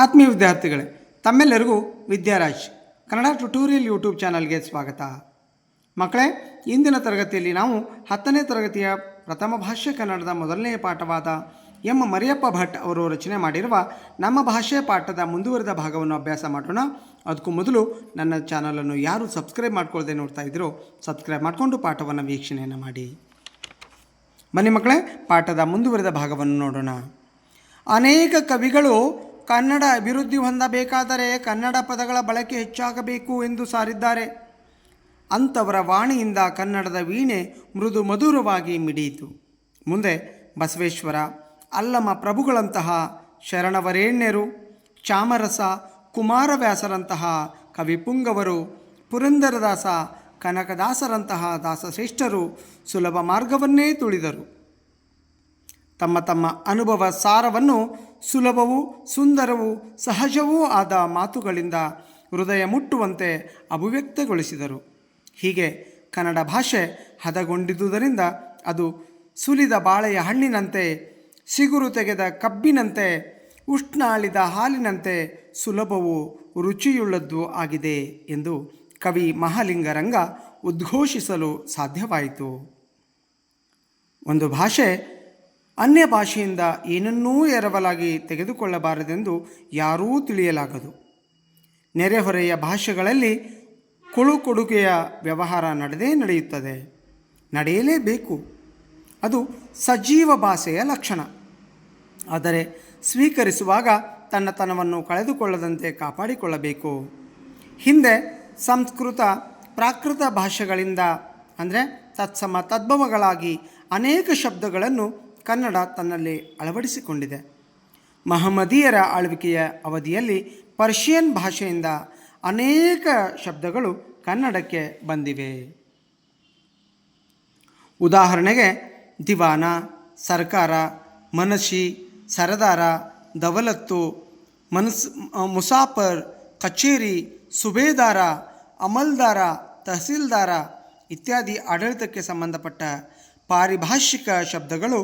ಆತ್ಮೀಯ ವಿದ್ಯಾರ್ಥಿಗಳೇ, ತಮ್ಮೆಲ್ಲರಿಗೂ ವಿದ್ಯಾರಾಜ್ ಕನ್ನಡ ಟ್ಯುಟೋರಿಯಲ್ ಯೂಟ್ಯೂಬ್ ಚಾನಲ್ಗೆ ಸ್ವಾಗತ. ಮಕ್ಕಳೇ, ಇಂದಿನ ತರಗತಿಯಲ್ಲಿ ನಾವು ಹತ್ತನೇ ತರಗತಿಯ ಪ್ರಥಮ ಭಾಷೆ ಕನ್ನಡದ ಮೊದಲನೆಯ ಪಾಠವಾದ ಎಂ. ಮರಿಯಪ್ಪ ಭಟ್ ಅವರು ರಚನೆ ಮಾಡಿರುವ ನಮ್ಮ ಭಾಷೆ ಪಾಠದ ಮುಂದುವರಿದ ಭಾಗವನ್ನು ಅಭ್ಯಾಸ ಮಾಡೋಣ. ಅದಕ್ಕೂ ಮೊದಲು ನನ್ನ ಚಾನಲನ್ನು ಯಾರು ಸಬ್ಸ್ಕ್ರೈಬ್ ಮಾಡ್ಕೊಳ್ಳದೆ ನೋಡ್ತಾ ಇದ್ದರೂ, ಸಬ್ಸ್ಕ್ರೈಬ್ ಮಾಡಿಕೊಂಡು ಪಾಠವನ್ನು ವೀಕ್ಷಣೆಯನ್ನು ಮಾಡಿ. ಬನ್ನಿ ಮಕ್ಕಳೇ, ಪಾಠದ ಮುಂದುವರಿದ ಭಾಗವನ್ನು ನೋಡೋಣ. ಅನೇಕ ಕವಿಗಳು ಕನ್ನಡ ಅಭಿವೃದ್ಧಿ ಹೊಂದಬೇಕಾದರೆ ಕನ್ನಡ ಪದಗಳ ಬಳಕೆ ಹೆಚ್ಚಾಗಬೇಕು ಎಂದು ಸಾರಿದ್ದಾರೆ. ಅಂಥವರ ವಾಣಿಯಿಂದ ಕನ್ನಡದ ವೀಣೆ ಮೃದು ಮಧುರವಾಗಿ ಮಿಡಿಯಿತು. ಮುಂದೆ ಬಸವೇಶ್ವರ ಅಲ್ಲಮ ಪ್ರಭುಗಳಂತಹ ಶರಣವರೇಣ್ಯರು, ಚಾಮರಸ, ಕುಮಾರವ್ಯಾಸರಂತಹ ಕವಿಪುಂಗವರು, ಪುರಂದರದಾಸ, ಕನಕದಾಸರಂತಹ ದಾಸಶ್ರೇಷ್ಠರು ಸುಲಭ ಮಾರ್ಗವನ್ನೇ ತುಳಿದರು. ತಮ್ಮ ತಮ್ಮ ಅನುಭವ ಸಾರವನ್ನು ಸುಲಭವೂ ಸುಂದರವೂ ಸಹಜವೂ ಆದ ಮಾತುಗಳಿಂದ ಹೃದಯ ಮುಟ್ಟುವಂತೆ ಅಭಿವ್ಯಕ್ತಗೊಳಿಸಿದರು. ಹೀಗೆ ಕನ್ನಡ ಭಾಷೆ ಹದಗೊಂಡಿದ್ದುದರಿಂದ ಅದು ಸುಲಿದ ಬಾಳೆಯ ಹಣ್ಣಿನಂತೆ, ಸಿಗುರು ತೆಗೆದ ಕಬ್ಬಿನಂತೆ, ಉಷ್ಣಾಳಿದ ಹಾಲಿನಂತೆ ಸುಲಭವೂ ರುಚಿಯುಳ್ಳದ್ದು ಆಗಿದೆ ಎಂದು ಕವಿ ಮಹಾಲಿಂಗರಂಗ ಉದ್ಘೋಷಿಸಲು ಸಾಧ್ಯವಾಯಿತು. ಒಂದು ಭಾಷೆ ಅನ್ಯ ಭಾಷೆಯಿಂದ ಏನನ್ನೂ ಎರವಲಾಗಿ ತೆಗೆದುಕೊಳ್ಳಬಾರದೆಂದು ಯಾರೂ ತಿಳಿಯಲಾಗದು. ನೆರೆಹೊರೆಯ ಭಾಷೆಗಳಲ್ಲಿ ಕೊಡುಗೆಯ ವ್ಯವಹಾರ ನಡೆದೇ ನಡೆಯುತ್ತದೆ. ನಡೆಯಲೇಬೇಕು. ಅದು ಸಜೀವ ಭಾಷೆಯ ಲಕ್ಷಣ. ಆದರೆ ಸ್ವೀಕರಿಸುವಾಗ ತನ್ನತನವನ್ನು ಕಳೆದುಕೊಳ್ಳದಂತೆ ಕಾಪಾಡಿಕೊಳ್ಳಬೇಕು. ಹಿಂದೆ ಸಂಸ್ಕೃತ, ಪ್ರಾಕೃತ ಭಾಷೆಗಳಿಂದ, ಅಂದರೆ ತತ್ಸಮ ತದ್ಭವಗಳಾಗಿ ಅನೇಕ ಶಬ್ದಗಳನ್ನು ಕನ್ನಡ ತನ್ನಲ್ಲಿ ಅಳವಡಿಸಿಕೊಂಡಿದೆ. ಮಹಮ್ಮದೀಯರ ಆಳ್ವಿಕೆಯ ಅವಧಿಯಲ್ಲಿ ಪರ್ಷಿಯನ್ ಭಾಷೆಯಿಂದ ಅನೇಕ ಶಬ್ದಗಳು ಕನ್ನಡಕ್ಕೆ ಬಂದಿವೆ. ಉದಾಹರಣೆಗೆ, ದಿವಾನ, ಸರ್ಕಾರ ಮನಶಿ ಸರದಾರ ದವಲತ್ತು ಮನಸ್ ಮುಸಾಫರ್, ಕಚೇರಿ, ಸುಬೇದಾರ, ಅಮಲ್ದಾರ, ತಹಸೀಲ್ದಾರ ಇತ್ಯಾದಿ ಆಡಳಿತಕ್ಕೆ ಸಂಬಂಧಪಟ್ಟ ಪಾರಿಭಾಷಿಕ ಶಬ್ದಗಳು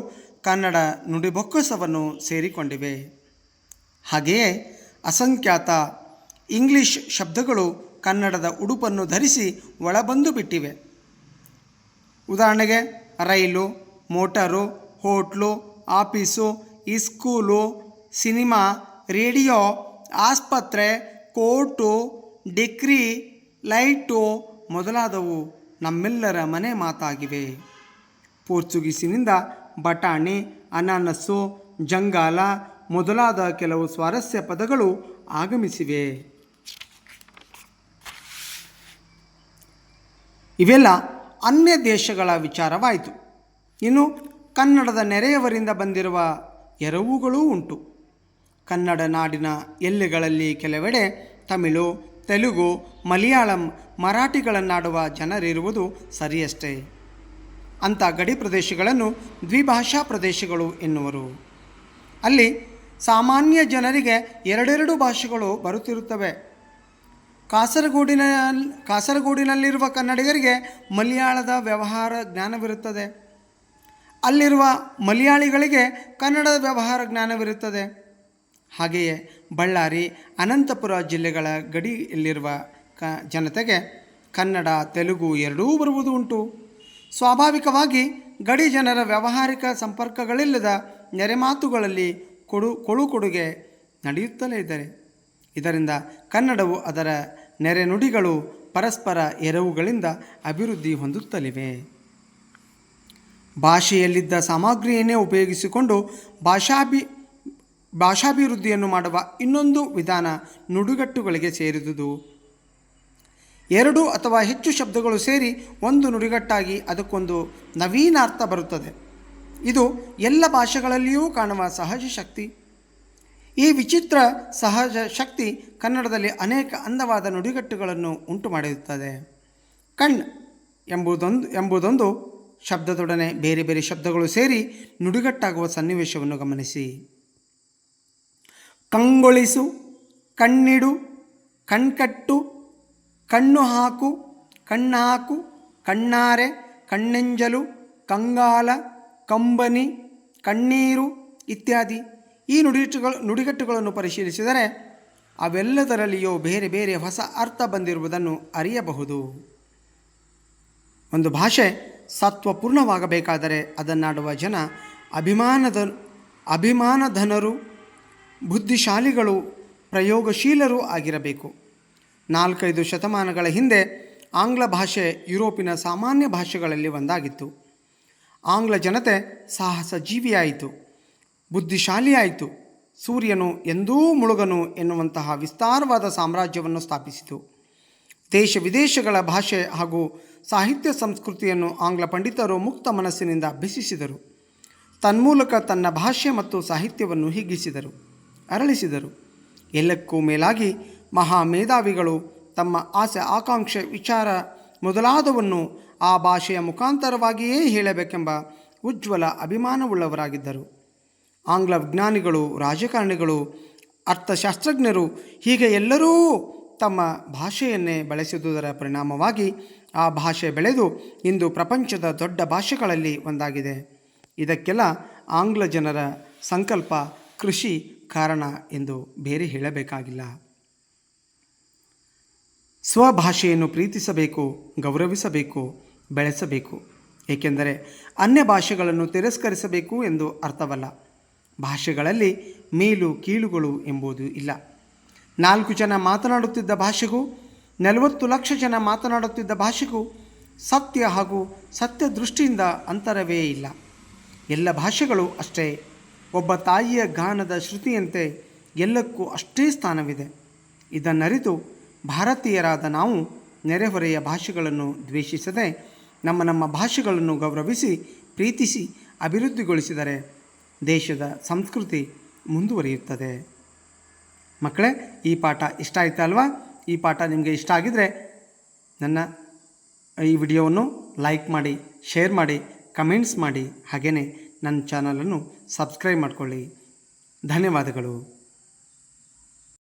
ಕನ್ನಡ ನುಡಿಬೊಕ್ಕಸವನ್ನು ಸೇರಿಕೊಂಡಿವೆ. ಹಾಗೆಯೇ ಅಸಂಖ್ಯಾತ ಇಂಗ್ಲಿಷ್ ಶಬ್ದಗಳು ಕನ್ನಡದ ಉಡುಪನ್ನು ಧರಿಸಿ ಒಳಬಂದು ಬಿಟ್ಟಿವೆ. ಉದಾಹರಣೆಗೆ, rail, motor, hotel, office school cinema, radio, ಆಸ್ಪತ್ರೆ, ಕೋರ್ಟು ಡಿಕ್ರಿ ಲೈಟು ಮೊದಲಾದವು ನಮ್ಮೆಲ್ಲರ ಮನೆ ಮಾತಾಗಿವೆ. ಪೋರ್ಚುಗೀಸಿನಿಂದ ಬಟಾಣಿ ಅನಾನಸ್ಸು ಜಂಗಾಲ ಮೊದಲಾದ ಕೆಲವು ಸ್ವಾರಸ್ಯ ಪದಗಳು ಆಗಮಿಸಿವೆ. ಇವೆಲ್ಲ ಅನ್ಯ ದೇಶಗಳ ವಿಚಾರವಾಯಿತು. ಇನ್ನು ಕನ್ನಡದ ನೆರೆಯವರಿಂದ ಬಂದಿರುವ ಎರವುಗಳೂ ಉಂಟು. ಕನ್ನಡ ನಾಡಿನ ಎಲ್ಲೆಗಳಲ್ಲಿ ಕೆಲವೆಡೆ ತಮಿಳು, ತೆಲುಗು, ಮಲಯಾಳಂ ಮರಾಠಿಗಳನ್ನಾಡುವ ಜನರಿರುವುದು ಸರಿಯಷ್ಟೇ. ಅಂಥ ಗಡಿ ಪ್ರದೇಶಗಳನ್ನು ದ್ವಿಭಾಷಾ ಪ್ರದೇಶಗಳು ಎನ್ನುವರು. ಅಲ್ಲಿ ಸಾಮಾನ್ಯ ಜನರಿಗೆ ಎರಡೆರಡು ಭಾಷೆಗಳು ಬರುತ್ತಿರುತ್ತವೆ. ಕಾಸರಗೋಡಿನ ಕಾಸರಗೋಡಿನಲ್ಲಿರುವ ಕನ್ನಡಿಗರಿಗೆ ಮಲಯಾಳದ ವ್ಯವಹಾರ ಜ್ಞಾನವಿರುತ್ತದೆ. ಅಲ್ಲಿರುವ ಮಲಯಾಳಿಗಳಿಗೆ ಕನ್ನಡದ ವ್ಯವಹಾರ ಜ್ಞಾನವಿರುತ್ತದೆ. ಹಾಗೆಯೇ ಬಳ್ಳಾರಿ, ಅನಂತಪುರ ಜಿಲ್ಲೆಗಳ ಗಡಿಯಲ್ಲಿರುವ ಕ, ಜನತೆಗೆ ಕನ್ನಡ, ತೆಲುಗು ಎರಡೂ ಬರುವುದು ಉಂಟು. ಸ್ವಾಭಾವಿಕವಾಗಿ ಗಡಿ ಜನರ ವ್ಯಾವಹಾರಿಕ ಸಂಪರ್ಕಗಳಿಲ್ಲದ ನೆರೆಮಾತುಗಳಲ್ಲಿ ಕೊಡು ಕೊಳು ಕೊಡುಗೆ ನಡೆಯುತ್ತಲೇ ಇದ್ದಾರೆ. ಇದರಿಂದ ಕನ್ನಡವು ಅದರ ನೆರೆ ನುಡಿಗಳು ಪರಸ್ಪರ ಎರವುಗಳಿಂದ ಅಭಿವೃದ್ಧಿ ಹೊಂದುತ್ತಲಿವೆ. ಭಾಷೆಯಲ್ಲಿದ್ದ ಸಾಮಗ್ರಿಯನ್ನೇ ಉಪಯೋಗಿಸಿಕೊಂಡು ಭಾಷಾಭಿ ಭಾಷಾಭಿವೃದ್ಧಿಯನ್ನು ಮಾಡುವ ಇನ್ನೊಂದು ವಿಧಾನ ನುಡುಗಟ್ಟುಗಳಿಗೆ ಸೇರಿದುದು. ಎರಡು ಅಥವಾ ಹೆಚ್ಚು ಶಬ್ದಗಳು ಸೇರಿ ಒಂದು ನುಡಿಗಟ್ಟಾಗಿ ಅದಕ್ಕೊಂದು ನವೀನ ಅರ್ಥ ಬರುತ್ತದೆ. ಇದು ಎಲ್ಲ ಭಾಷೆಗಳಲ್ಲಿಯೂ ಕಾಣುವ ಸಹಜ ಶಕ್ತಿ. ಈ ವಿಚಿತ್ರ ಸಹಜ ಶಕ್ತಿ ಕನ್ನಡದಲ್ಲಿ ಅನೇಕ ಅಂದವಾದ ನುಡಿಗಟ್ಟುಗಳನ್ನು ಉಂಟು ಮಾಡಿರುತ್ತದೆ. ಕಣ್ ಎಂಬುದೊಂದು ಎಂಬುದೊಂದು ಶಬ್ದದೊಡನೆ ಬೇರೆ ಬೇರೆ ಶಬ್ದಗಳು ಸೇರಿ ನುಡಿಗಟ್ಟಾಗುವ ಸನ್ನಿವೇಶವನ್ನು ಗಮನಿಸಿ. ಕಂಗೊಳಿಸು, ಕಣ್ಣಿಡು, ಕಣ್ಕಟ್ಟು ಕಣ್ಣು ಹಾಕು, ಕಣ್ಣಾಕು, ಕಣ್ಣಾರೆ, ಕಣ್ಣೆಂಜಲು, ಕಂಗಾಲ, ಕಂಬನಿ, ಕಣ್ಣೀರು ಇತ್ಯಾದಿ. ಈ ನುಡಿಗಟ್ಟುಗಳು, ನುಡಿಗಟ್ಟುಗಳನ್ನು ಪರಿಶೀಲಿಸಿದರೆ ಅವೆಲ್ಲದರಲ್ಲಿಯೂ ಬೇರೆ ಬೇರೆ ಹೊಸ ಅರ್ಥ ಬಂದಿರುವುದನ್ನು ಅರಿಯಬಹುದು. ಒಂದು ಭಾಷೆ ಸತ್ವಪೂರ್ಣವಾಗಬೇಕಾದರೆ ಅದನ್ನಾಡುವ ಜನ ಅಭಿಮಾನದ, ಅಭಿಮಾನಧನರು, ಬುದ್ಧಿಶಾಲಿಗಳು, ಪ್ರಯೋಗಶೀಲರೂ ಆಗಿರಬೇಕು. ನಾಲ್ಕೈದು ಶತಮಾನಗಳ ಹಿಂದೆ ಆಂಗ್ಲ ಭಾಷೆ ಯುರೋಪಿನ ಸಾಮಾನ್ಯ ಭಾಷೆಗಳಲ್ಲಿ ಒಂದಾಗಿತ್ತು. ಆಂಗ್ಲ ಜನತೆ ಸಾಹಸ ಜೀವಿಯಾಯಿತು, ಬುದ್ಧಿಶಾಲಿಯಾಯಿತು. ಸೂರ್ಯನು ಎಂದೂ ಮುಳುಗನು ಎನ್ನುವಂತಹ ವಿಸ್ತಾರವಾದ ಸಾಮ್ರಾಜ್ಯವನ್ನು ಸ್ಥಾಪಿಸಿತು. ದೇಶ ವಿದೇಶಗಳ ಭಾಷೆ ಹಾಗೂ ಸಾಹಿತ್ಯ ಸಂಸ್ಕೃತಿಯನ್ನು ಆಂಗ್ಲ ಪಂಡಿತರು ಮುಕ್ತ ಮನಸ್ಸಿನಿಂದ ಅಭ್ಯಸಿಸಿದರು. ತನ್ಮೂಲಕ ತನ್ನ ಭಾಷೆ ಮತ್ತು ಸಾಹಿತ್ಯವನ್ನು ಹಿಗ್ಗಿಸಿದರು, ಅರಳಿಸಿದರು. ಎಲ್ಲಕ್ಕೂ ಮೇಲಾಗಿ ಮಹಾ ಮೇಧಾವಿಗಳು ತಮ್ಮ ಆಸೆ ಆಕಾಂಕ್ಷೆ ವಿಚಾರ ಮೊದಲಾದವನ್ನು ಆ ಭಾಷೆಯ ಮುಖಾಂತರವಾಗಿಯೇ ಹೇಳಬೇಕೆಂಬ ಉಜ್ವಲ ಅಭಿಮಾನವುಳ್ಳವರಾಗಿದ್ದರು. ಆಂಗ್ಲ ವಿಜ್ಞಾನಿಗಳು, ರಾಜಕಾರಣಿಗಳು, ಅರ್ಥಶಾಸ್ತ್ರಜ್ಞರು ಹೀಗೆ ಎಲ್ಲರೂ ತಮ್ಮ ಭಾಷೆಯನ್ನೇ ಬಳಸಿದುದರ ಪರಿಣಾಮವಾಗಿ ಆ ಭಾಷೆ ಬೆಳೆದು ಇಂದು ಪ್ರಪಂಚದ ದೊಡ್ಡ ಭಾಷೆಗಳಲ್ಲಿ ಒಂದಾಗಿದೆ. ಇದಕ್ಕೆಲ್ಲ ಆಂಗ್ಲ ಜನರ ಸಂಕಲ್ಪ ಕೃಷಿ ಕಾರಣ ಎಂದು ಬೇರೆ ಹೇಳಬೇಕಾಗಿಲ್ಲ. ಸ್ವಭಾಷೆಯನ್ನು ಪ್ರೀತಿಸಬೇಕು, ಗೌರವಿಸಬೇಕು, ಬೆಳೆಸಬೇಕು. ಏಕೆಂದರೆ ಅನ್ಯ ಭಾಷೆಗಳನ್ನು ತಿರಸ್ಕರಿಸಬೇಕು ಎಂದು ಅರ್ಥವಲ್ಲ. ಭಾಷೆಗಳಲ್ಲಿ ಮೇಲು ಕೀಳುಗಳು ಎಂಬುದು ಇಲ್ಲ. ನಾಲ್ಕು ಜನ ಮಾತನಾಡುತ್ತಿದ್ದ ಭಾಷೆಗೂ, ನಲವತ್ತು ಲಕ್ಷ ಜನ ಮಾತನಾಡುತ್ತಿದ್ದ ಭಾಷೆಗೂ ಸತ್ಯ ಹಾಗೂ ಸತ್ಯ ದೃಷ್ಟಿಯಿಂದ ಅಂತರವೇ ಇಲ್ಲ. ಎಲ್ಲ ಭಾಷೆಗಳು ಅಷ್ಟೇ. ಒಬ್ಬ ತಾಯಿಯ ಗಾನದ ಶ್ರುತಿಯಂತೆ ಎಲ್ಲಕ್ಕೂ ಅಷ್ಟೇ ಸ್ಥಾನವಿದೆ. ಇದನ್ನರಿತು ಭಾರತೀಯರಾದ ನಾವು ನೆರೆಹೊರೆಯ ಭಾಷೆಗಳನ್ನು ದ್ವೇಷಿಸದೆ ನಮ್ಮ ನಮ್ಮ ಭಾಷೆಗಳನ್ನು ಗೌರವಿಸಿ, ಪ್ರೀತಿಸಿ, ಅಭಿವೃದ್ಧಿಗೊಳಿಸಿದರೆ ದೇಶದ ಸಂಸ್ಕೃತಿ ಮುಂದುವರಿಯುತ್ತದೆ. ಮಕ್ಕಳೇ, ಈ ಪಾಠ ಇಷ್ಟ ಆಯ್ತಾ ಅಲ್ವಾ? ಈ ಪಾಠ ನಿಮಗೆ ಇಷ್ಟ ಆಗಿದರೆ ನನ್ನ ಈ ವಿಡಿಯೋವನ್ನು ಲೈಕ್ ಮಾಡಿ, ಶೇರ್ ಮಾಡಿ, ಕಮೆಂಟ್ಸ್ ಮಾಡಿ. ಹಾಗೆಯೇ ನನ್ನ ಚಾನಲನ್ನು ಸಬ್ಸ್ಕ್ರೈಬ್ ಮಾಡಿಕೊಳ್ಳಿ. ಧನ್ಯವಾದಗಳು.